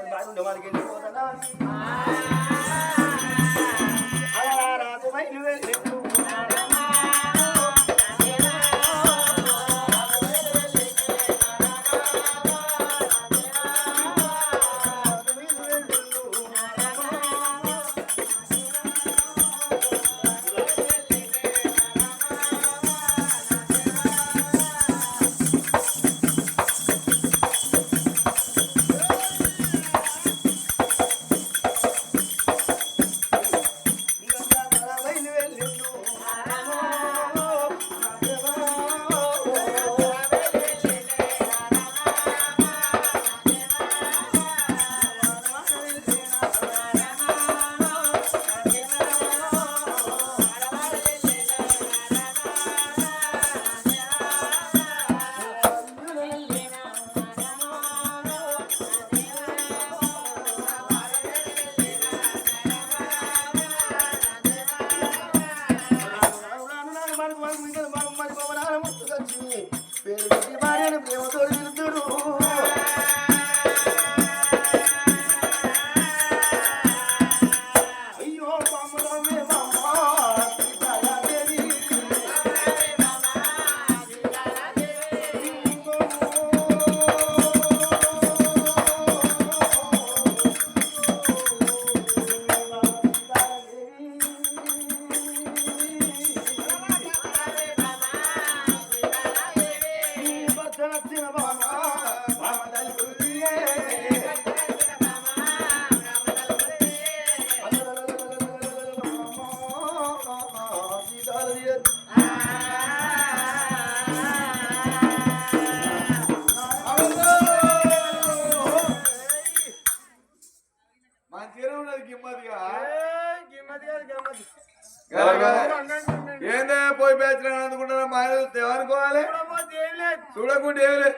మరి బాగుండే వాళ్ళకి వెళ్ళిపోతానా? మంచిగానే ఉన్నది గిమ్మదిగా? ఏందే పోయి పేచిన అనుకుంటున్నా మా ఏమనుకోవాలి? చూడకుండా ఏమి లేదు.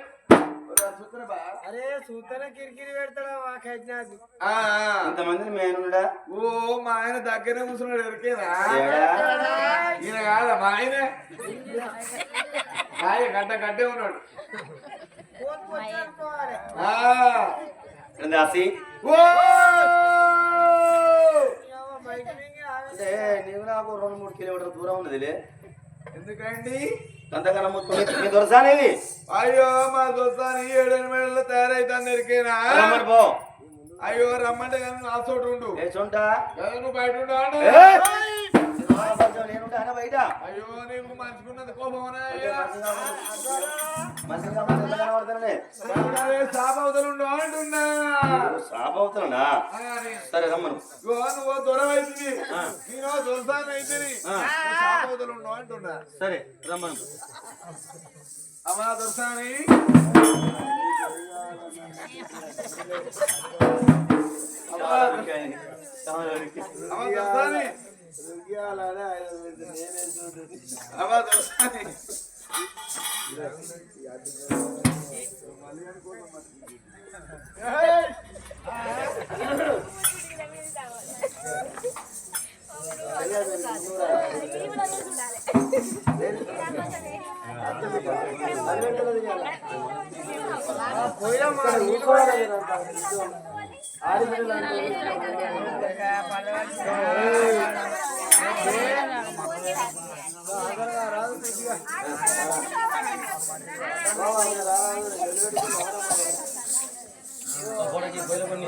అరే సూతన కిరికిరి పెడతాడా ఆ, ఆ. ఇంతమందిని మేనుడా ఓ మా ఆయన దగ్గరే కూర్చున్నాడు ఎరికేనా ఏడా? ఈయన కాదా? మా ఆయనే. ఆయన గడ్డ గడ్డే ఉన్నాడు. దాసి అంటే నీవు నాకు రెండు మూడు కిలోమీటర్ల దూరం ఉన్నదిలే. ఎందుకండి? అంతకన్నా అయ్యో మా దోస్తాని ఏడేడు మేడల్లో తయారైతాను ఎరికేనా పో. అయ్యో రమ్మంటే కానీ నా చోటు ఉండు. నువ్వు బయట నేనుంటా బయట. అయ్యో నీకు మంచుకున్నది కోపం సాబవుతున్నా సరే రమ్మను నువ్వు. దొరవైతుంది. నేను ఆ. సాబవతలు అంటున్నా. సరే రమ్మను అమ్మా దొరసాని. అమ్మా దొరసాని. అమ్మా దొరసాని. పల్లవారు போட போயில பண்ணி